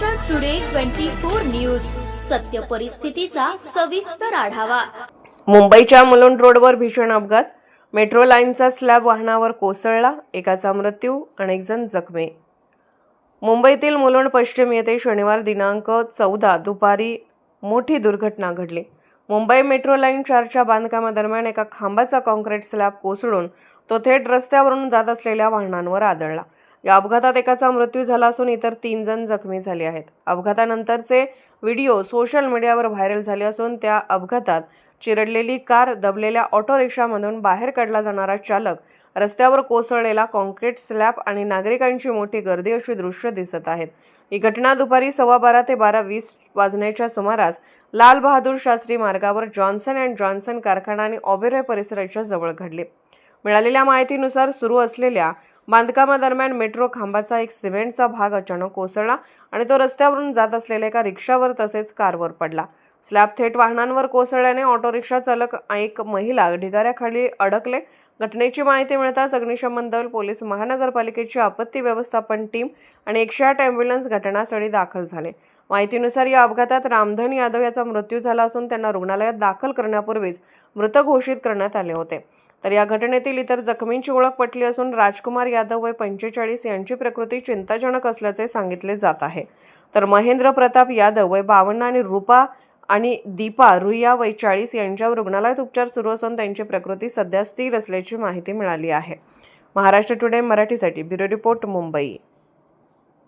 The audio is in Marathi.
Maharashtra today twenty four news सत्य परिस्थितीचा सविस्तर आढावा. मुंबईच्या मुलुंड रोडवर भीषण अपघात. मेट्रो लाईनचा स्लॅब वाहनावर कोसळला. एकाचा मृत्यू अनेक जण जखमी. मुंबईतील मुलुंड पश्चिम येथे शनिवार दिनांक चौदा दुपारी मोठी दुर्घटना घडली. मुंबई मेट्रो लाईन चारच्या बांधकामादरम्यान एका खांबाचा कॉन्क्रीट स्लॅब कोसळून तो थेट रस्त्यावरून जात असलेल्या वाहनांवर आदळला. या अपघातात एकाचा मृत्यू झाला असून इतर तीन जण जखमी झाले आहेत. अपघातानंतरचे व्हिडिओ सोशल मीडियावर व्हायरल झाले असून त्या अपघातात चिरडलेली कार दबलेल्या ऑटो रिक्षामधून बाहेर काढला जाणारा चालक रस्त्यावर कोसळलेला कॉन्क्रीट स्लॅब आणि नागरिकांची मोठी गर्दी अशी दृश्य दिसत आहेत. ही घटना दुपारी सव्वा बारा ते बारा वीस वाजण्याच्या सुमारास लाल बहादूर शास्त्री मार्गावर जॉन्सन अँड जॉन्सन कारखाना आणि ऑबेरॉय परिसराच्या जवळ घडले. मिळालेल्या माहितीनुसार सुरू असलेल्या बांधकामादरम्यान मेट्रो खांबाचा एक सिमेंटचा भाग अचानक कोसळला आणि तो रस्त्यावरून जात असलेल्या एका रिक्षावर तसेच कारवर पडला. स्लॅब थेट वाहनांवर कोसळल्याने ऑटो रिक्षा चालक एक महिला ढिगाऱ्याखाली अडकले. घटनेची माहिती मिळताच अग्निशमन दल पोलीस महानगरपालिकेची आपत्ती व्यवस्थापन टीम आणि एकशे आठ ॲम्ब्युलन्स घटनास्थळी दाखल झाले. माहितीनुसार या अपघातात रामधन यादव याचा मृत्यू झाला असून त्यांना रुग्णालयात दाखल करण्यापूर्वीच मृत घोषित करण्यात आले होते. तर या घटनेतील इतर जखमींची ओळख पटली असून राजकुमार यादव वय पंचेचाळीस यांची प्रकृती चिंताजनक असल्याचे सांगितले जात आहे. तर महेंद्र प्रताप यादव वय बावन्न आणि रुपा आणि दीपा रुईया वय चाळीस यांच्यावर रुग्णालयात उपचार सुरू असून त्यांची प्रकृती सध्या स्थिर असल्याची माहिती मिळाली आहे. महाराष्ट्र टुडे मराठीसाठी ब्युरो रिपोर्ट मुंबई.